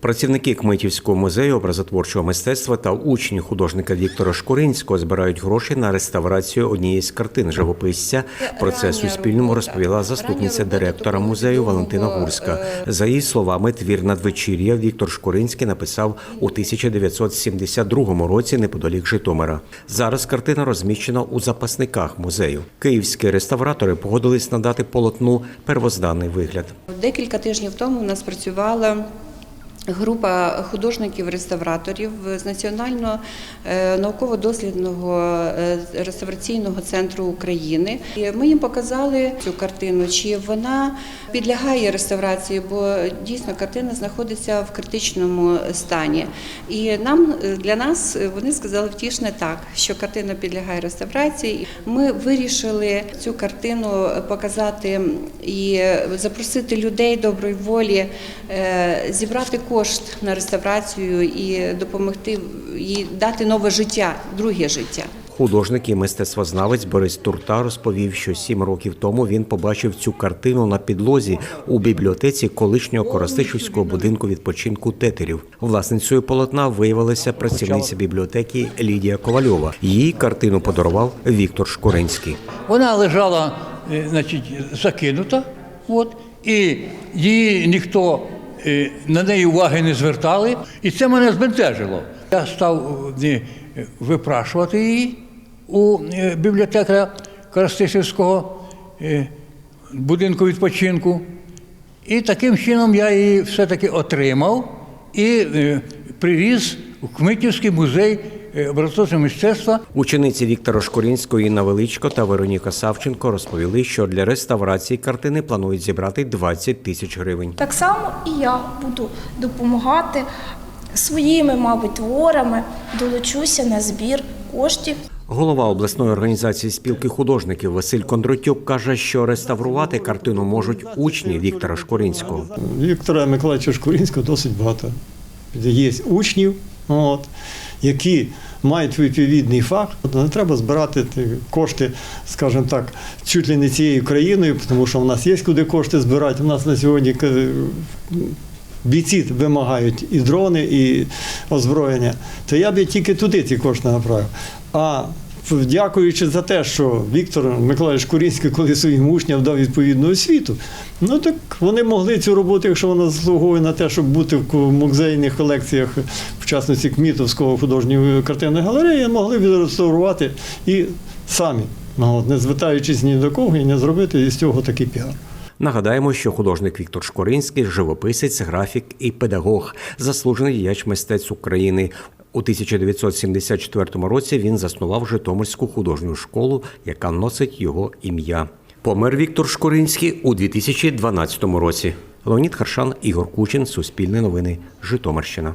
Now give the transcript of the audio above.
Працівники Кмитівського музею образотворчого мистецтва та учні художника Віктора Шкуринського збирають гроші на реставрацію однієї з картин живописця. Про це Суспільному розповіла заступниця директора музею Валентина Гурська. За її словами, твір надвечір'я Віктор Шкуринський написав у 1972 році неподалік Житомира. Зараз картина розміщена у запасниках музею. Київські реставратори погодились надати полотну первозданний вигляд. Декілька тижнів тому у нас працювала група художників-реставраторів з Національного е, науково-дослідного е, реставраційного центру України. І Ми їм показали цю картину, чи вона підлягає реставрації, бо дійсно картина знаходиться в критичному стані. І нам е, для нас вони сказали втішне так, що картина підлягає реставрації. Ми вирішили цю картину показати і запросити людей доброї волі зібрати кошт на реставрацію і допомогти їй дати нове життя, друге життя. Художник і мистецтвознавець Борис Турта розповів, що сім років тому він побачив цю картину на підлозі у бібліотеці колишнього Коростишівського будинку відпочинку тетерів. Власницею полотна виявилася працівниця бібліотеки Лідія Ковальова. Її картину подарував Віктор Шкуринський. Вона лежала, е, значить, закинута, от, і її ніхто на неї уваги не звертали, і це мене збентежило. Я став е, випрашувати її у е, бібліотекаря Коростишівського е, будинку відпочинку. І таким чином я її все-таки отримав і е, привіз у Кмитівський музей е, образотворчого мистецтва. Учениці Віктора Шкурінського Інна Величко та Вероніка Савченко розповіли, що для реставрації картини планують зібрати 20 тисяч гривень. Так само і я буду допомагати своїми, мабуть, творами, долучуся на збір коштів. Голова обласної організації спілки художників Василь Кондротюк каже, що реставрувати картину можуть учні Віктора Шкуринського. Віктора Миколаївича Шкурінського досить багато. Є учнів, от, які мають відповідний фах. Не треба збирати кошти, скажімо так, чуть ли не цією країною, тому що в нас є куди кошти збирати. У нас на сьогодні е, бійці вимагають і дрони, і озброєння. То я б тільки туди ці кошти направив. А Дякуючи за те, що Віктор Миколаївич Курінський, коли своїм учням дав відповідну освіту, ну так вони могли цю роботу, якщо вона заслуговує на те, щоб бути в музейних колекціях, в частності Кмітовського художньої картинної галереї, могли відреставрувати і самі, ну, не звертаючись ні до кого і не зробити із цього такий піар. Нагадаємо, що художник Віктор Шкоринський живописець, графік і педагог, заслужений діяч мистецтв України. У 1974 році він заснував Житомирську художню школу, яка носить його ім'я. Помер Віктор Шкуринський у 2012 році. Леонід Харшан, Ігор Кучин, Суспільне новини, Житомирщина.